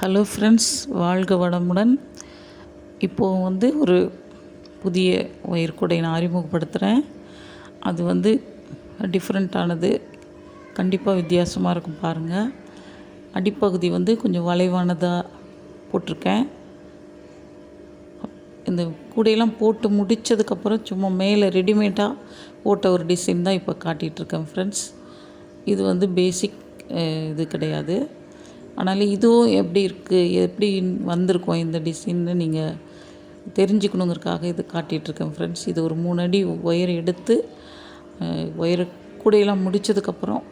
Hello friends வாழ்க வளமுடன். இப்போது வந்து ஒரு புதிய ஒயர்கூடை நான் அறிமுகப்படுத்துகிறேன் அது வந்து டிஃப்ரெண்ட்டானது கண்டிப்பாக வித்தியாசமாக இருக்கும் பாருங்கள் அடிப்பகுதி வந்து கொஞ்சம் வளைவானதாக போட்டிருக்கேன். இந்த கூடையெல்லாம் போட்டு முடித்ததுக்கப்புறம் சும்மா மேலே ரெடிமேடாக போட்ட ஒரு டிசைன் தான் இப்போ காட்டிகிட்ருக்கேன் ஃப்ரெண்ட்ஸ் இது வந்து பேசிக் இது கிடையாது. ஆனாலும் இதுவும் எப்படி இருக்குது எப்படி வந்திருக்கும் இந்த டிசைன்னு நீங்கள் தெரிஞ்சுக்கணுங்கிறதுக்காக இது காட்டிகிட்ருக்கேன் ஃப்ரெண்ட்ஸ் இது ஒரு மூணு அடி ஒயர் எடுத்து ஒயரை கூடையெல்லாம் முடித்ததுக்கப்புறம்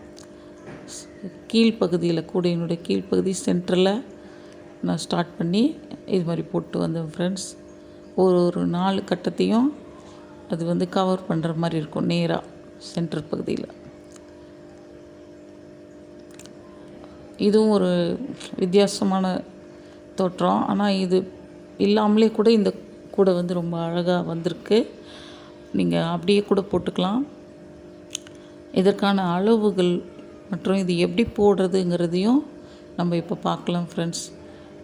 கீழ்ப்பகுதியில் கூடையினுடைய கீழ்ப்பகுதி சென்டரில் நான் ஸ்டார்ட் பண்ணி இது மாதிரி போட்டு வந்தேன் ஃப்ரெண்ட்ஸ் ஒரு ஒரு நாலு கட்டத்தையும் அது வந்து கவர் பண்ணுற மாதிரி இருக்கும் நேராக சென்டர் பகுதியில். இதுவும் ஒரு வித்தியாசமான தோற்றம். ஆனால் இது இல்லாமலே கூட இந்த கூடை வந்து ரொம்ப அழகாக வந்திருக்கு. நீங்கள் அப்படியே கூட போட்டுக்கலாம். இதற்கான அளவுகள் மற்றும் இது எப்படி போடுறதுங்கிறதையும் நம்ம இப்போ பார்க்கலாம் ஃப்ரெண்ட்ஸ்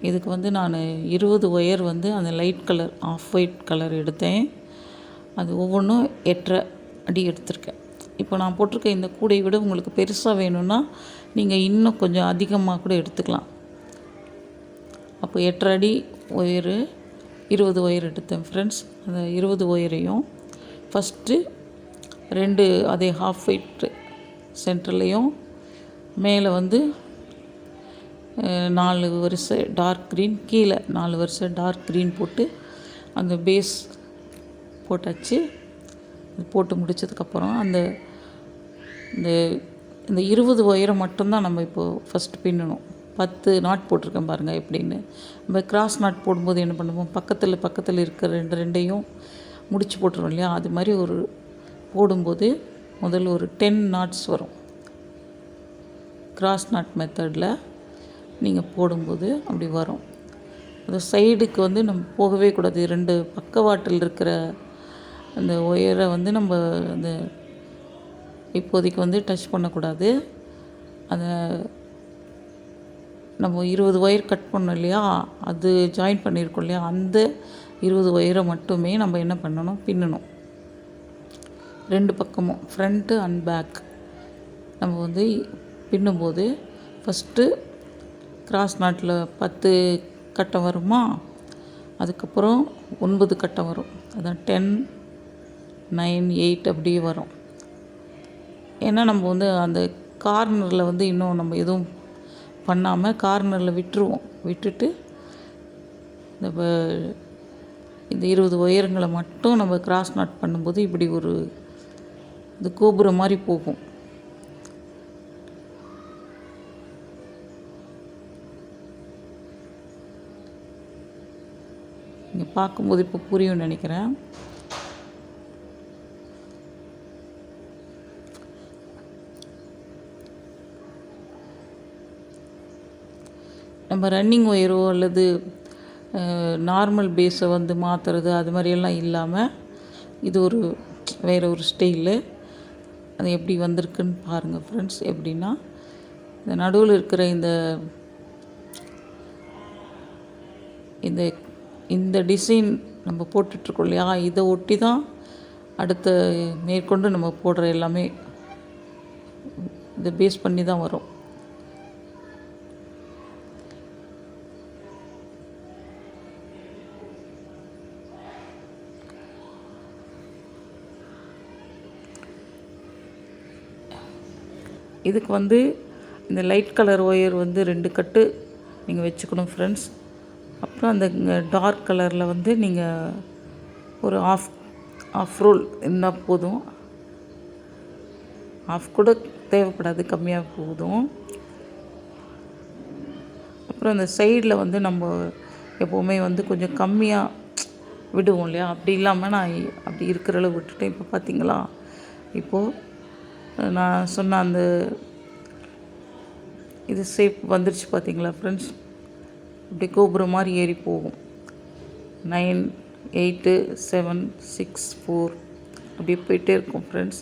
இதுக்கு வந்து நான் இருபது ஒயர் வந்து அந்த light colour off white colour எடுத்தேன். அது ஒவ்வொன்றும் எட்டரை அடி எடுத்திருக்கேன். இப்போ நான் போட்டிருக்க இந்த கூடையை விட உங்களுக்கு பெருசாக வேணும்னா நீங்கள் இன்னும் கொஞ்சம் அதிகமாக கூட எடுத்துக்கலாம். அப்போ எட்டரை அடி ஒயரு இருபது ஒயர் எடுத்தேன் ஃப்ரெண்ட்ஸ் அந்த இருபது ஒயரையும் ஃபஸ்ட்டு ரெண்டு அதே ஹாஃப் ஒயிட் சென்டர்லேயும் மேலே வந்து நாலு வரிசை டார்க் க்ரீன் கீழே நாலு வரிசை டார்க் க்ரீன் போட்டு அந்த பேஸ் போட்டாச்சு. போட்டு முடித்ததுக்கப்புறம் அந்த இந்த இந்த இருபது ஒயரை மட்டும்தான் நம்ம இப்போது ஃபஸ்ட்டு பின்னணும். பத்து நாட் போட்டிருக்கேன் பாருங்கள் எப்படின்னு. நம்ம கிராஸ் நாட் போடும்போது என்ன பண்ணுவோம்? பக்கத்தில் பக்கத்தில் இருக்கிற ரெண்டு ரெண்டையும் முடிச்சு போட்டுருவோம் இல்லையா? அது மாதிரி ஒரு போடும்போது முதல்ல ஒரு டென் நாட்ஸ் வரும். கிராஸ் நாட் மெத்தடில் நீங்கள் போடும்போது அப்படி வரும். அது சைடுக்கு வந்து நம்ம போகவே கூடாது. ரெண்டு பக்கவாட்டில் இருக்கிற அந்த ஒயரை வந்து நம்ம அந்த இப்போதைக்கு வந்து டச் பண்ணக்கூடாது. அதை நம்ம இருபது ஒயர் கட் பண்ணோம் இல்லையா? அது ஜாயின் பண்ணியிருக்கோம் இல்லையா? அந்த இருபது ஒயரை மட்டுமே நம்ம என்ன பண்ணணும்? பின்னணும். ரெண்டு பக்கமும் ஃப்ரண்ட்டு அண்ட் பேக் நம்ம வந்து பின்னும்போது ஃபஸ்ட்டு கிராஸ் நாட்டில் பத்து கட்டம் வருமா? அதுக்கப்புறம் ஒன்பது கட்டம் வரும். அதான் டென் நைன் எயிட் அப்படியே வரும். ஏன்னா நம்ம வந்து அந்த கார்னரில் வந்து இன்னும் நம்ம எதுவும் பண்ணாமல் கார்னரில் விட்டுருவோம். விட்டுட்டு இந்த இந்த இருபது ஒயருங்களை மட்டும் நம்ம கிராஸ் நாட் பண்ணும்போது இப்படி ஒரு இது கோபுரம் மாதிரி போகும். நீங்கள் பார்க்கும்போது இப்போ புரியும்னு நினைக்கிறேன். நம்ம ரன்னிங் ஒயரோ அல்லது நார்மல் பேஸை வந்து மாற்றுறது அது மாதிரியெல்லாம் இல்லாமல் இது ஒரு வேறு ஒரு ஸ்டைலு அது எப்படி வந்திருக்குன்னு பாருங்கள் ஃப்ரெண்ட்ஸ் எப்படின்னா இந்த நடுவில் இருக்கிற இந்த இந்த இந்த டிசைன் நம்ம போட்டுட்ருக்கோம் இல்லையா? இதை ஒட்டி தான் அடுத்த மேற்கொண்டு நம்ம போடுற எல்லாமே இதை பேஸ் பண்ணி தான் வரும். இதுக்கு வந்து இந்த லைட் கலர் ஒயர் வந்து ரெண்டு கட்டு நீங்கள் வச்சுக்கணும் ஃப்ரெண்ட்ஸ் அப்புறம் அந்த டார்க் கலரில் வந்து நீங்கள் ஒரு ஆஃப் ஆஃப் ரோல் இருந்தால் போதும். ஆஃப் கூட தேவைப்படாது கம்மியாக போதும். அப்புறம் அந்த சைடில் வந்து நம்ம எப்போவுமே வந்து கொஞ்சம் கம்மியாக விடுவோம் இல்லையா? அப்படி இல்லாமல் நான் அப்படி இருக்கிற அளவு விட்டுட்டேன். இப்போ பார்த்தீங்களா இப்போது நான் சொன்ன அந்த இது ஷேப் வந்துருச்சு பார்த்தீங்களா ஃப்ரெண்ட்ஸ் இப்படி கோபுரம் மாதிரி ஏறி போகும். Nine eight seven six four அப்படியே போயிட்டே இருக்கும் ஃப்ரெண்ட்ஸ்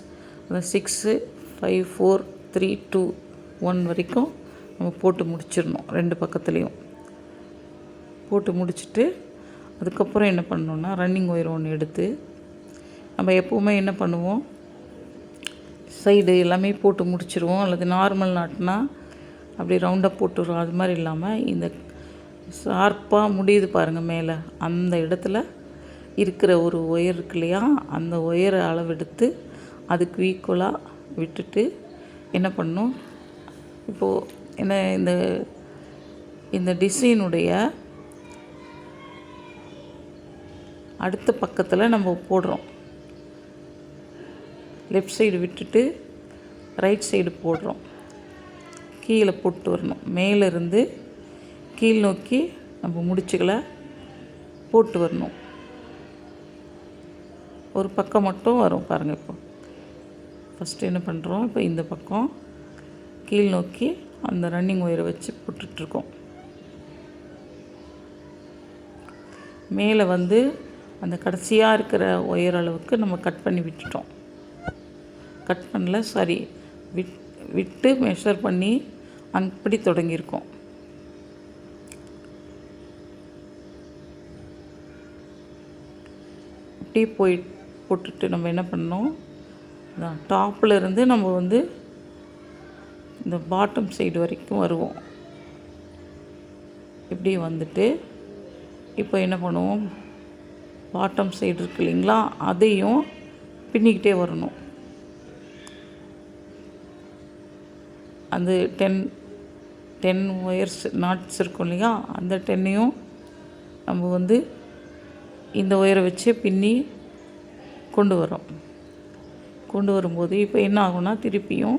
அந்த six five four three two one வரைக்கும் நம்ம போட்டு முடிச்சிடணும் ரெண்டு பக்கத்துலேயும். போட்டு முடிச்சுட்டு அதுக்கப்புறம் என்ன பண்ணணுன்னா ரன்னிங் ஒயர் ஒன்று எடுத்து நம்ம எப்போவுமே என்ன பண்ணுவோம் சைடு எல்லாமே போட்டு முடிச்சிருவோம். அல்லது நார்மல் நாட்னா அப்படி ரவுண்டாக போட்டுருவோம் அது மாதிரி இல்லாமல் இந்த ஷார்ப்பாக முடியுது பாருங்கள் மேலே. அந்த இடத்துல இருக்கிற ஒரு ஒயர் இருக்கு இல்லையா? அந்த ஒயரை அளவெடுத்து அதுக்கு ஈக்குவலாக விட்டுட்டு என்ன பண்ணும் இப்போது என்ன இந்த இந்த டிசைனுடைய அடுத்த பக்கத்தில் நம்ம போடுறோம். லெஃப்ட் சைடு விட்டுட்டு ரைட் சைடு போடுறோம். கீழே போட்டு வரணும். மேலேருந்து கீழ் நோக்கி நம்ம முடிச்சுகளை போட்டு வரணும். ஒரு பக்கம் மட்டும் வரும் பாருங்கள் இப்போ. ஃபஸ்ட்டு என்ன பண்ணுறோம் இப்போ இந்த பக்கம் கீழ் நோக்கி அந்த ரன்னிங் ஒயரை வச்சு போட்டுட்ருக்கோம். மேலே வந்து அந்த கடைசியாக இருக்கிற ஒயர் அளவுக்கு நம்ம கட் பண்ணி விட்டுட்டோம். கட் பண்ணல சாரி விட் விட்டு மெஷர் பண்ணி அப்படி தொடங்கியிருக்கோம். அப்படியே போய் போட்டுட்டு நம்ம என்ன பண்ணோம் டாப்பில் இருந்து நம்ம வந்து இந்த பாட்டம் சைடு வரைக்கும் வருவோம். இப்படி வந்துட்டு இப்போ என்ன பண்ணுவோம்? பாட்டம் சைடு இருக்கு இல்லைங்களா? அதையும் பின்னிக்கிட்டே வரணும். அந்த டென் டென் ஒயர்ஸ் நாட்ஸ் இருக்கும் இல்லையா? அந்த டென்னையும் நம்ம வந்து இந்த ஒயரை வச்சு பின்னி கொண்டு வரோம் கொண்டு வரும்போது இப்போ என்ன ஆகும்னா திருப்பியும்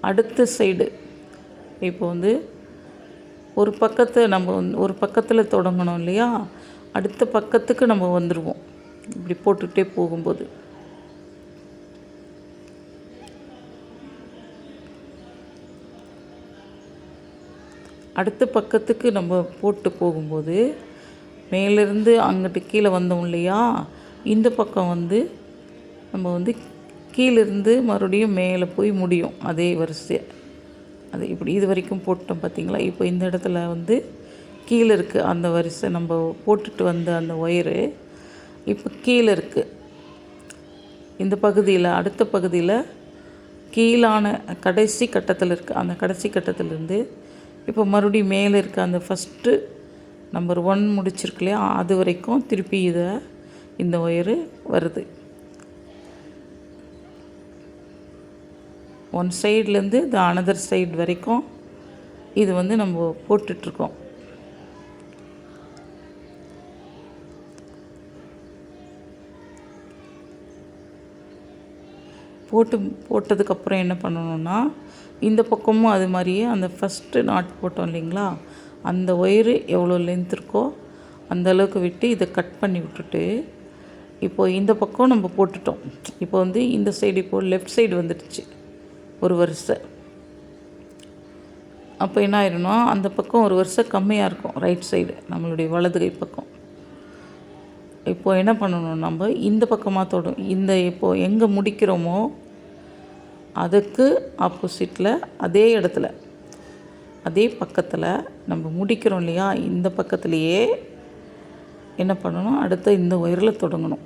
அடுத்த சைடு இப்போ வந்து ஒரு பக்கத்தை நம்ம வந்து ஒரு பக்கத்தில் தொடங்கணும் இல்லையா? அடுத்த பக்கத்துக்கு நம்ம வந்துடுவோம் இப்படி போட்டுக்கிட்டே போகும்போது. அடுத்த பக்கத்துக்கு நம்ம போட்டு போகும்போது மேலேருந்து அங்கிட்டு கீழே வந்தோம் இல்லையா? இந்த பக்கம் வந்து நம்ம வந்து கீழேருந்து மறுபடியும் மேலே போய் முடியும் அதே வரிசையை. அது இப்படி இது வரைக்கும் போட்டோம் பார்த்தீங்களா? இப்போ இந்த இடத்துல வந்து கீழே இருக்குது அந்த வரிசை. நம்ம போட்டுட்டு வந்த அந்த ஒயரு இப்போ கீழே இருக்குது இந்த பகுதியில் அடுத்த பகுதியில் கீழான கடைசி கட்டத்தில் இருக்குது அந்த கடைசி கட்டத்திலேருந்து இப்போ மறுபடியும் மேலே இருக்க அந்த ஃபஸ்ட்டு நம்பர் ஒன் முடிச்சிருக்கு இல்லையா? அது வரைக்கும் திருப்பி இதை இந்த ஒயரு வருது. ஒன் சைட்லேருந்து இந்த அனதர் சைடு வரைக்கும் இது வந்து நம்ம போட்டுட்ருக்கோம். போட்டு போட்டதுக்கப்புறம் என்ன பண்ணணுன்னா இந்த பக்கமும் அது மாதிரியே அந்த ஃபஸ்ட்டு நாட் போட்டோம் இல்லைங்களா? அந்த ஒயரு எவ்வளோ லென்த் இருக்கோ அந்த அளவுக்கு விட்டு இதை கட் பண்ணி விட்டுட்டு இப்போது இந்த பக்கம் நம்ம போட்டுட்டோம். இப்போ வந்து இந்த சைடு இப்போது லெஃப்ட் சைடு வந்துடுச்சு ஒரு வரிசை அப்போ என்ன ஆயிரும்னா அந்த பக்கம் ஒரு வருஷம் கம்மியாக இருக்கும் ரைட் சைடு நம்மளுடைய வலது கை பக்கம். இப்போது என்ன பண்ணணும் நம்ம? இந்த பக்கமாக தொடும். இந்த இப்போது எங்கே முடிக்கிறோமோ அதுக்கு ஆப்போசிட்டில் அதே இடத்துல அதே பக்கத்தில் நம்ம முடிக்கிறோம் இல்லையா? இந்த பக்கத்துலேயே என்ன பண்ணணும்? அடுத்த இந்த ஒயரில் தொடங்கணும்.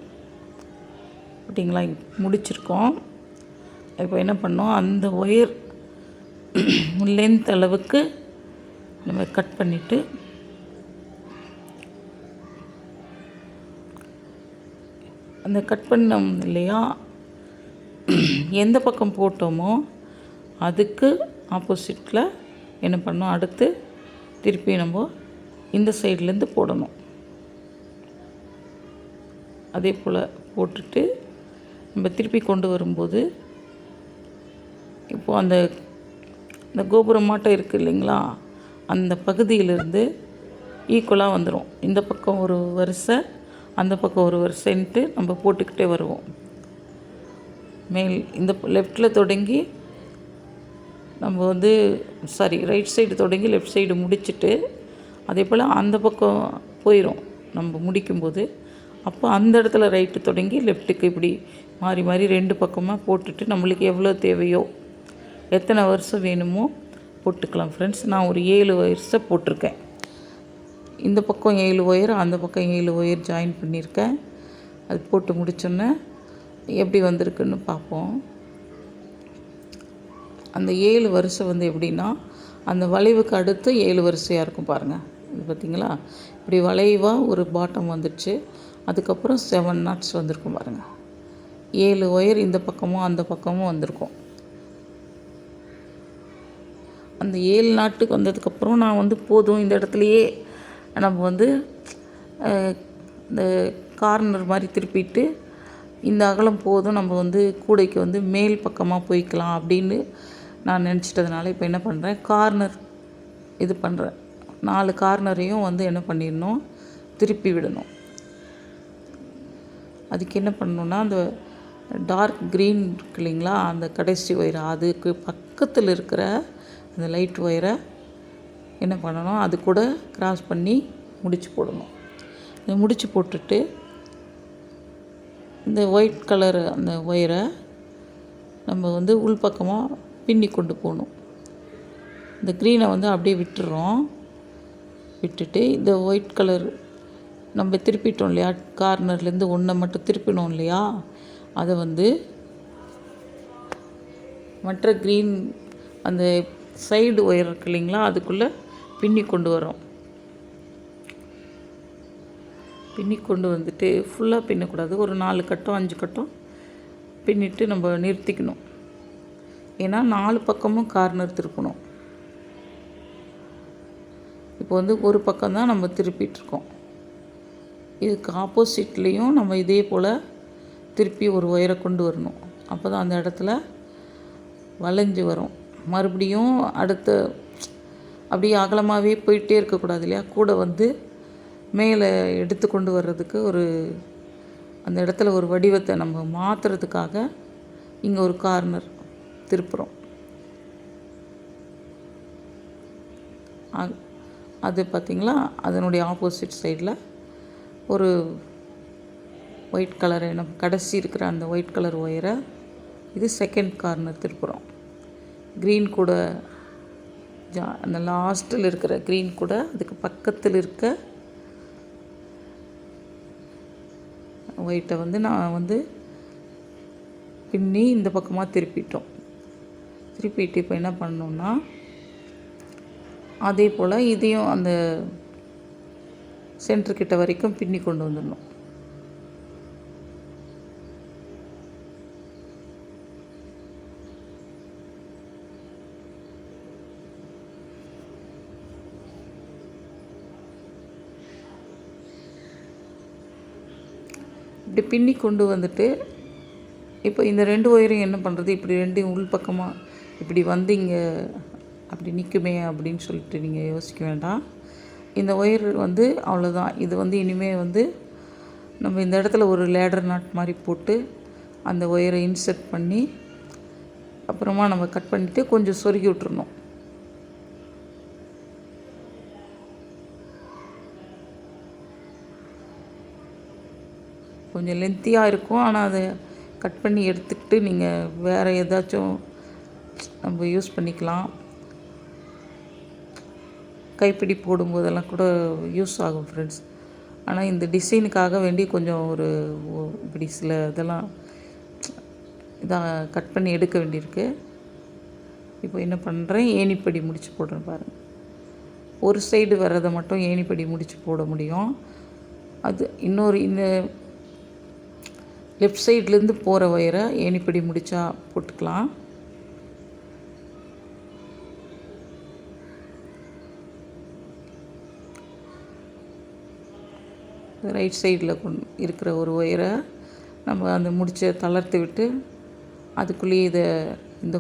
அப்படிங்களா முடிச்சிருக்கோம். இப்போ என்ன பண்ணோம்? அந்த ஒயர் லென்த் அளவுக்கு நம்ம கட் பண்ணிவிட்டு அந்த கட் பண்ணோம் இல்லையா? எந்த பக்கம் போட்டோமோ அதுக்கு ஆப்போசிட்டில் என்ன பண்ணோம் அடுத்து திருப்பி நம்ம இந்த சைட்லேருந்து போடணும். அதே போல் போட்டுட்டு நம்ம திருப்பி கொண்டு வரும்போது இப்போது அந்த இந்த கோபுரம் மாட்டம் இருக்குது இல்லைங்களா? அந்த பகுதியிலிருந்து ஈக்குவலாக வந்துடும் இந்த பக்கம் ஒரு வரிசை அந்த பக்கம் ஒரு வரிசைன்ட்டு நம்ம போட்டுக்கிட்டே வருவோம். மேல் இந்த லெஃப்டில் தொடங்கி நம்ம வந்து சாரி ரைட் சைடு தொடங்கி லெஃப்ட் சைடு முடிச்சுட்டு அதே போல் அந்த பக்கம் போயிடும் நம்ம முடிக்கும்போது. அப்போ அந்த இடத்துல ரைட்டு தொடங்கி லெஃப்ட்டுக்கு இப்படி மாறி மாறி ரெண்டு பக்கமாக போட்டுட்டு நம்மளுக்கு எவ்வளோ தேவையோ எத்தனை வருஷம் வேணுமோ போட்டுக்கலாம். ஃப்ரெண்ட்ஸ் நான் ஒரு ஏழு வருஷம் போட்டிருக்கேன். இந்த பக்கம் ஏழு ஒயர் அந்த பக்கம் ஏழு ஒயர் ஜாயின் பண்ணியிருக்கேன். அது போட்டு முடிச்சோன்னே எப்படி வந்திருக்குன்னு பார்ப்போம். அந்த ஏழு வரிசை வந்து எப்படின்னா அந்த வளைவுக்கு அடுத்து ஏழு வரிசையாக இருக்கும் பாருங்கள் இது பார்த்தீங்களா? இப்படி வளைவாக ஒரு பாட்டம் வந்துடுச்சு அதுக்கப்புறம் செவன் நாட்ஸ் வந்திருக்கும் பாருங்கள் ஏழு ஒயர் இந்த பக்கமும் அந்த பக்கமும் வந்திருக்கும். அந்த ஏழு நாட்டுக்கு வந்ததுக்கப்புறம் நான் வந்து போதும் இந்த இடத்துலையே நம்ம வந்து இந்த கார்னர் மாதிரி திருப்பிட்டு இந்த அகலம் போதும் நம்ம வந்து கூடைக்கு வந்து மேல் பக்கமாக போய்க்கலாம் அப்படின்னு நான் நினச்சிட்டதுனால இப்போ என்ன பண்ணுறேன் கார்னர் இது பண்ணுறேன் நாலு கார்னரையும் வந்து என்ன பண்ணிடணும்? திருப்பி விடணும். அதுக்கு என்ன பண்ணணுன்னா அந்த டார்க் க்ரீன் இருக்கு இல்லைங்களா அந்த கடைசி ஒயர் அதுக்கு பக்கத்தில் இருக்கிற அந்த லைட் ஒயரை என்ன பண்ணணும்? அது கூட கிராஸ் பண்ணி முடிச்சு போடணும். இதை முடிச்சு போட்டுட்டு இந்த ஒயிட் கலரு அந்த ஒயரை நம்ம வந்து உள்பக்கமாக பின்னி கொண்டு போகணும். இந்த க்ரீனை வந்து அப்படியே விட்டுறோம். விட்டுட்டு இந்த ஒயிட் கலர் நம்ம திருப்பிட்டோம் இல்லையா? கார்னர்லேருந்து ஒன்றை மட்டும் திருப்பினோம் இல்லையா? அதை வந்து மற்ற க்ரீன் அந்த சைடு ஒயர் இருக்கு இல்லைங்களா? அதுக்குள்ளே பின்னி கொண்டு வரோம் பின்னி கொண்டு வந்துட்டு ஃபுல்லாக பின்னக்கூடாது. ஒரு நாலு கட்டம் அஞ்சு கட்டம் பின்னிட்டு நம்ம நிறுத்திக்கணும். ஏன்னா நாலு பக்கமும் கார்னர் திருப்பணும் இப்போ வந்து ஒரு பக்கம் தான் நம்ம திருப்பிகிட்ருக்கோம் இதுக்கு ஆப்போசிட்லேயும் நம்ம இதே போல் திருப்பி ஒரு ஒயரை கொண்டு வரணும். அப்போ தான் அந்த இடத்துல வளைஞ்சு வரும். மறுபடியும் அடுத்த அப்படியே அகலமாகவே போயிட்டே இருக்கக்கூடாது இல்லையா? கூட வந்து மேலே எடுத்து கொண்டு வர்றதுக்கு ஒரு அந்த இடத்துல ஒரு வடிவத்தை நம்ம மாற்றுறதுக்காக இங்கே ஒரு கார்னர் திருப்புறோம். அ- அது பார்த்திங்களா அதனுடைய ஆப்போசிட் சைடில் ஒரு ஒயிட் கலர் நம்ம கடைசி இருக்கிற அந்த ஒயிட் கலர் ஒயரை இது செகண்ட் கார்னர் திருப்புறோம். க்ரீன் கூட ஜா அந்த லாஸ்ட்டில் இருக்கிற க்ரீன் கூட அதுக்கு பக்கத்தில் இருக்க ஒயிட்டை வந்து நான் வந்து பின்னி இந்த பக்கமாக திருப்பிட்டோம். திருப்பிட்டு இப்போ என்ன பண்ணோம்னா அதே போல் இதையும் அந்த சென்டர்கிட்ட வரைக்கும் பின்னி கொண்டு வந்துடணும். பின்னி கொண்டு வந்துட்டு இப்போ இந்த ரெண்டு ஒயரும் என்ன பண்ணுறது இப்படி ரெண்டையும் உள் பக்கமாக இப்படி வந்து இங்கே அப்படி நிற்குமே அப்படின்னு சொல்லிட்டு நீங்கள் யோசிக்க வேண்டாம். இந்த ஒயர் வந்து அவ்வளோதான் இது வந்து இனிமேல் வந்து நம்ம இந்த இடத்துல ஒரு லேடர் நாட் மாதிரி போட்டு அந்த ஒயரை இன்சர்ட் பண்ணி அப்புறமா நம்ம கட் பண்ணிவிட்டு கொஞ்சம் சொருகி விட்டுருணும் கொஞ்சம் லென்த்தியாக இருக்கும். ஆனால் அதை கட் பண்ணி எடுத்துக்கிட்டு நீங்கள் வேறு ஏதாச்சும் நம்ம யூஸ் பண்ணிக்கலாம். கைப்பிடி போடும்போதெல்லாம் கூட யூஸ் ஆகும் ஃப்ரெண்ட்ஸ் ஆனால் இந்த டிசைனுக்காக வேண்டி கொஞ்சம் ஒரு இப்படி சில இதெல்லாம் இதாக கட் பண்ணி எடுக்க வேண்டியிருக்கு. இப்போ என்ன பண்ணுறேன் ஏணிப்படி முடித்து போடுறேன் பாருங்கள் ஒரு சைடு வர்றதை மட்டும் ஏணிப்படி முடித்து போட முடியும். அது இன்னொரு இந்த லெஃப்ட் சைட்லேருந்து போகிற ஒயரை ஏணிப்படி முடிச்சா போட்டுக்கலாம். ரைட் சைடில் கொண்டு இருக்கிற ஒரு ஒயரை நம்ம அந்த முடிச்ச தளர்த்து விட்டு அதுக்குள்ளேயே இதை இந்த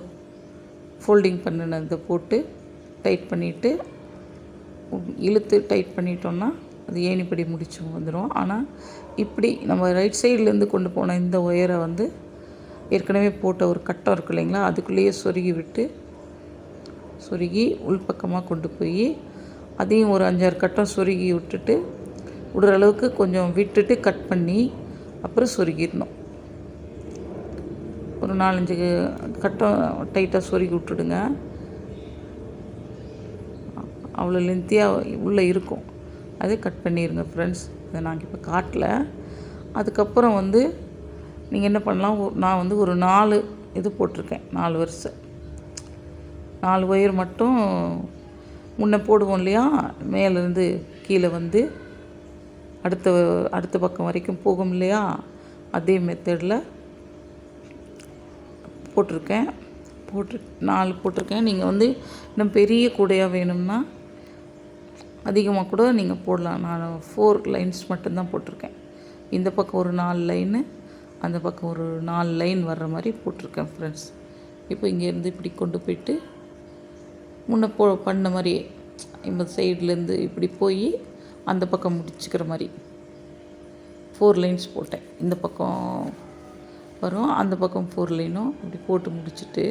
ஃபோல்டிங் பண்ணினதை போட்டு டைட் பண்ணிவிட்டு இழுத்து டைட் பண்ணிட்டோம்னா அது ஏணிப்படி முடிச்சு வந்துடும் ஆனால் இப்படி நம்ம ரைட் சைட்லேருந்து கொண்டு போன இந்த ஒயரை வந்து ஏற்கனவே போட்ட ஒரு கட்டம் இருக்கு இல்லைங்களா? அதுக்குள்ளேயே சொருகி விட்டு சொருகி உள்பக்கமாக கொண்டு போய் அதையும் ஒரு அஞ்சாறு கட்டம் சொருகி விட்டுட்டு விடுற அளவுக்கு கொஞ்சம் விட்டுட்டு கட் பண்ணி அப்புறம் சொருகிடணும். ஒரு நாலஞ்சு கட்டம் டைட்டாக சொருகி விட்டுடுங்க. அவ்வளோ லென்த்தியாக உள்ளே இருக்கும். அதே கட் பண்ணிடுங்க ஃப்ரெண்ட்ஸ் இதை நாங்கள் இப்போ காட்டல. அதுக்கப்புறம் வந்து நீங்கள் என்ன பண்ணலாம்? நான் வந்து ஒரு நாலு இது போட்டிருக்கேன் நாலு வருஷம் நாலு ஒயர் மட்டும் முன்னே போடுவோம் இல்லையா? மேலேருந்து கீழே வந்து அடுத்த அடுத்த பக்கம் வரைக்கும் போகும் இல்லையா? அதே மெத்தடில் போட்டிருக்கேன். போட்டு நாலு போட்டிருக்கேன். நீங்கள் வந்து இன்னும் பெரிய கூடையாக வேணும்னா அதிகமாக கூட நீங்கள் போடலாம். நான் ஃபோர் லைன்ஸ் மட்டும்தான் போட்டிருக்கேன். இந்த பக்கம் ஒரு நாலு லைனு அந்த பக்கம் ஒரு நாலு லைன் வர்ற மாதிரி போட்டிருக்கேன் ஃப்ரெண்ட்ஸ் இப்போ இங்கேருந்து இப்படி கொண்டு போயிட்டு முன்ன போ பண்ண மாதிரியே இந்த சைட்லேருந்து இப்படி போய் அந்த பக்கம் முடிச்சுக்கிற மாதிரி ஃபோர் லைன்ஸ் போட்டேன். இந்த பக்கம் வரும் அந்த பக்கம் ஃபோர் லைனும் இப்படி போட்டு முடிச்சுட்டு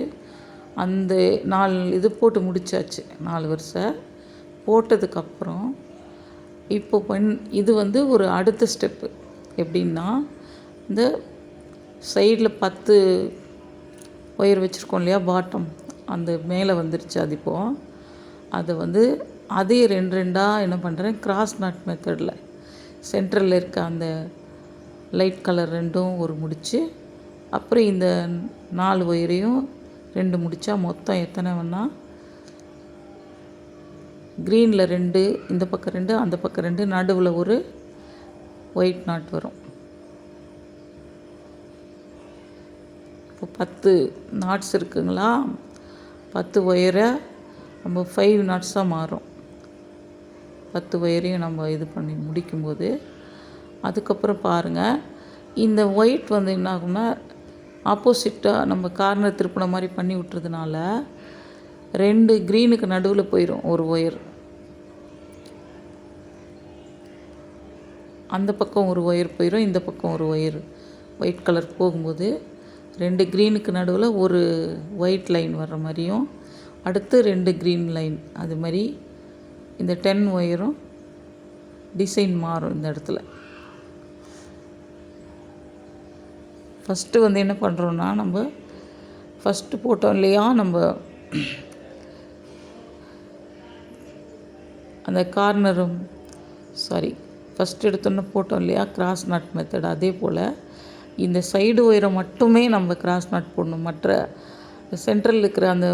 அந்த நாலு இது போட்டு முடிச்சாச்சு நாலு வருஷம். போட்டதுக்கப்புறம் இப்போ பண் இது வந்து ஒரு அடுத்த ஸ்டெப்பு எப்படின்னா இந்த சைடில் பத்து ஒயர் வச்சுருக்கோம் இல்லையா பாட்டம் அந்த மேலே வந்துருச்சு அது இப்போது அதை வந்து அதே ரெண்டு ரெண்டாக என்ன பண்ணுறேன் கிராஸ் நாட் மெத்தடில் சென்டரில் இருக்க அந்த லைட் கலர் ரெண்டும் ஒரு முடிச்சு அப்புறம் இந்த நாலு ஒயரையும் ரெண்டு முடித்தா மொத்தம் எத்தனை வேணால் க்ரீனில் ரெண்டு இந்த பக்கம் ரெண்டு அந்த பக்கம் ரெண்டு நடுவில் ஒரு ஒயிட் நாட் வரும். இப்போ பத்து நாட்ஸ் இருக்குங்களா? பத்து ஒயரை நம்ம ஃபைவ் நாட்ஸாக மாறும். பத்து ஒயரையும் நம்ம இது பண்ணி முடிக்கும்போது அதுக்கப்புறம் பாருங்கள் இந்த ஒயிட் வந்து என்ன ஆகும்னா ஆப்போசிட்டாக நம்ம கார்னர் திருப்பின மாதிரி பண்ணி விட்டுறதுனால ரெண்டு க்ரீனுக்கு நடுவில் போயிடும் ஒரு ஒயர். அந்த பக்கம் ஒரு ஒயர் போயிடும் இந்த பக்கம் ஒரு ஒயர். ஒயிட் கலர் போகும்போது ரெண்டு க்ரீனுக்கு நடுவில் ஒரு ஒயிட் லைன் வர்ற மாதிரியும் அடுத்து ரெண்டு க்ரீன் லைன் அது மாதிரி இந்த டென் ஒயரும் டிசைன் மாறும் இந்த இடத்துல. ஃபஸ்ட்டு வந்து என்ன பண்ணுறோன்னா நம்ம ஃபஸ்ட்டு போட்டோம் இல்லையா நம்ம அந்த கார்னரும் சாரி ஃபஸ்ட் எடுத்தோன்னே போட்டோம் இல்லையா கிராஸ் நாட் மெத்தட் அதே போல் இந்த சைடு ஒயரை மட்டுமே நம்ம கிராஸ் நாட் போடணும். மற்ற சென்ட்ரல் இருக்கிற அந்த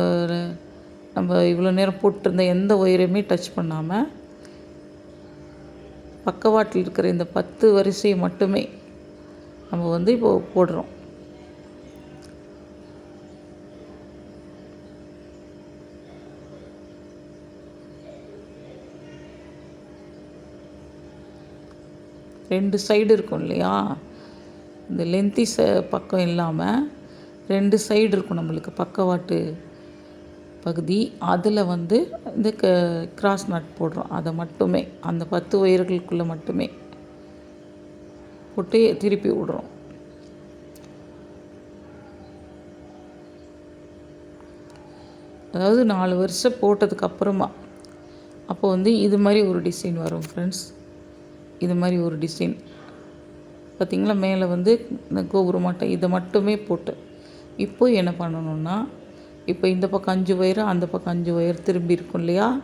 நம்ம இவ்வளோ நேரம் போட்டிருந்த எந்த ஒயரையுமே டச் பண்ணாமல் பக்கவாட்டில் இருக்கிற இந்த பத்து வரிசையை மட்டுமே நம்ம வந்து இப்போது போடுறோம். ரெண்டு சைடு இருக்கும் இல்லையா? இந்த லென்த்தி ச பக்கம் இல்லாமல் ரெண்டு சைடு இருக்கும் நம்மளுக்கு பக்கவாட்டு பகுதி. அதில் வந்து இந்த க கிராஸ் நட் போடுறோம். அதை மட்டுமே அந்த பத்து ஒயர்களுக்குள்ளே மட்டுமே போட்டு திருப்பி விடுறோம். அதாவது நாலு வருஷம் போட்டதுக்கு அப்புறமா அப்போ வந்து இது மாதிரி ஒரு டிசைன் வரும் ஃப்ரெண்ட்ஸ் இது மாதிரி ஒரு டிசைன் பார்த்திங்களா மேலே வந்து இந்த கோபுரமாட்டம் இதை மட்டுமே போட்டு. இப்போ என்ன பண்ணணும்னா இப்போ இந்த பக்கம் அஞ்சு ஒயரு அந்த பக்கம் அஞ்சு ஒயர் திரும்பி இருக்கும் இல்லையா?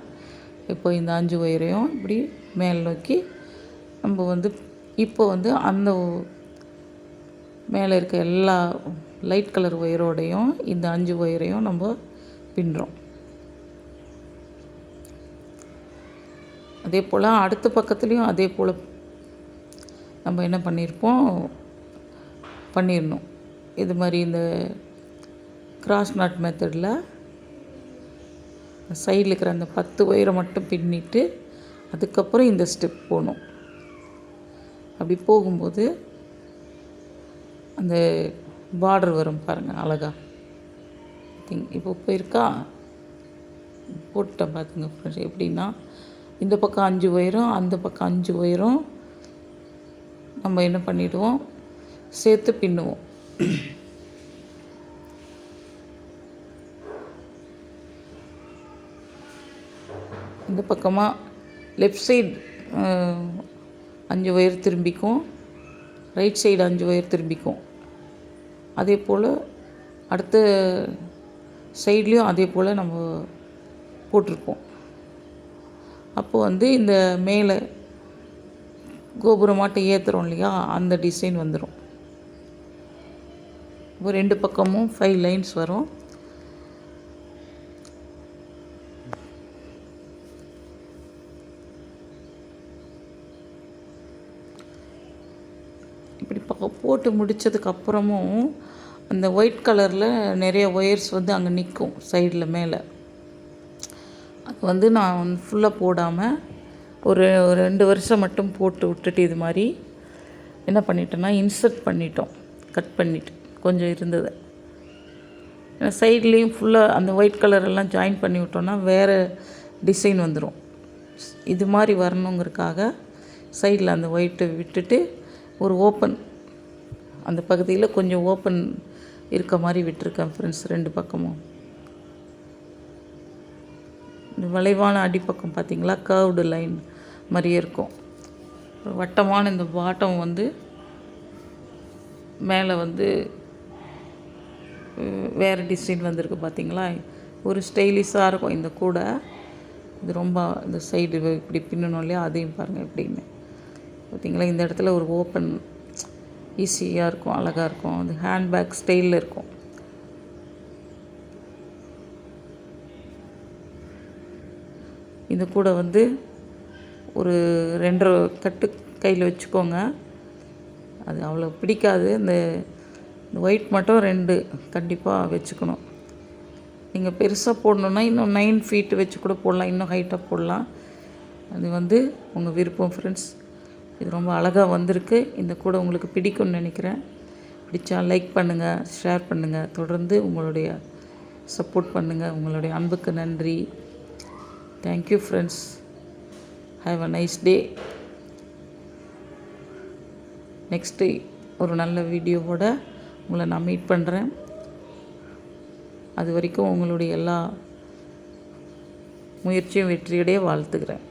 இப்போ இந்த அஞ்சு ஒயரையும் இப்படி மேல் நோக்கி நம்ம வந்து இப்போ வந்து அந்த மேலே இருக்க எல்லா லைட் கலர் ஒயரோடையும் இந்த அஞ்சு ஒயரையும் நம்ம பின்னுறோம் அதே போல் அடுத்த பக்கத்துலேயும் அதே போல் நம்ம என்ன பண்ணியிருப்போம் பண்ணிடணும் இது மாதிரி இந்த கிராஸ் நாட் மெத்தடில் சைடில் இருக்கிற அந்த பத்து ஒயரை மட்டும் பின்னிட்டு அதுக்கப்புறம் இந்த ஸ்டெப் போகணும் அப்படி போகும்போது அந்த பார்டர் வரும் பாருங்கள் அழகா. திங் இப்போ போயிருக்கா? போட்டேன் பார்த்துங்க ஃப்ரெண்ட்ஸ் எப்படின்னா இந்த பக்கம் அஞ்சு ஒயரும் அந்த பக்கம் அஞ்சு ஒயரும் நம்ம என்ன பண்ணிவிடுவோம் சேர்த்து பின்னுவோம். இந்த பக்கமாக லெஃப்ட் சைடு அஞ்சு ஒயர் திரும்பிக்கும். ரைட் சைடு அஞ்சு ஒயர் திரும்பிக்கும். அதே போல் அடுத்த சைட்லேயும் அதே போல் நம்ம போட்டிருப்போம். அப்போ வந்து இந்த மேலே கோபுரமாட்டம் ஏற்றுறோம் இல்லையா? அந்த டிசைன் வந்துடும் இப்போ ரெண்டு பக்கமும் ஃபைவ் லைன்ஸ் வரும். இப்படி ப போட்டு முடித்ததுக்கப்புறமும் அந்த ஒயிட் கலரில் நிறைய ஒயர்ஸ் வந்து அங்கே நிற்கும் சைடில் மேலே. வந்து நான் வந்து ஃபுல்லாக போடாமல் ஒரு ரெண்டு வருஷம் மட்டும் போட்டு விட்டுட்டு இது மாதிரி என்ன பண்ணிட்டேன்னா இன்சர்ட் பண்ணிட்டோம். கட் பண்ணிவிட்டு கொஞ்சம் இருந்ததை. சைட்லேயும் ஃபுல்லாக அந்த ஒயிட் கலரெல்லாம் ஜாயின் பண்ணி விட்டோம்னா வேறு டிசைன் வந்துடும் இது மாதிரி வரணுங்கிறதுக்காக சைடில் அந்த ஒயிட்டை விட்டுட்டு ஒரு ஓப்பன் அந்த பகுதியில் கொஞ்சம் ஓப்பன் இருக்க மாதிரி விட்டுருக்கேன் ஃப்ரெண்ட்ஸ் ரெண்டு பக்கமும். வளைவான அடிப்பக்கம் பார்த்தீங்களா? கர்வ்டு லைன் மாதிரியே இருக்கும். வட்டமான இந்த பாட்டம் வந்து மேலே வந்து வேறு டிசைன் வந்திருக்கு பார்த்தீங்களா? ஒரு ஸ்டைலிஷாக இருக்கும் இந்த கூடை. இது ரொம்ப இந்த சைடு இப்படி பின்னணும் இல்லையா? அதையும் பாருங்கள் எப்படின்னு. பார்த்தீங்களா? இந்த இடத்துல ஒரு ஓப்பன் ஈஸியாக இருக்கும் அழகாக இருக்கும். அது ஹேண்ட்பேக் ஸ்டைலில் இருக்கும். இந்த கூடை வந்து ஒரு ரெண்டரை கட்டு கையில் வச்சுக்கோங்க. அது அவ்வளோ பிடிக்காது. இந்த ஒயிட் மட்டும் ரெண்டு கண்டிப்பாக வச்சுக்கணும். நீங்கள் பெருசாக போடணுன்னா இன்னும் நைன் ஃபீட்டு வச்சு கூட போடலாம். இன்னும் ஹைட்டாக போடலாம். அது வந்து உங்கள் விருப்பம் ஃப்ரெண்ட்ஸ் இது ரொம்ப அழகாக வந்திருக்கு. இந்த கூட உங்களுக்கு பிடிக்கும்னு நினைக்கிறேன். பிடிச்சா லைக் பண்ணுங்கள் ஷேர் பண்ணுங்கள் தொடர்ந்து உங்களுடைய சப்போர்ட் பண்ணுங்கள் உங்களுடைய அன்புக்கு நன்றி. Thank you friends have a nice day next ஒரு நல்ல வீடியோவோட உங்களை நான் மீட் பண்ணுறேன் அது வரைக்கும் உங்களுடைய எல்லா முயற்சியும் வெற்றியடைய வாழ்த்துக்கிறேன்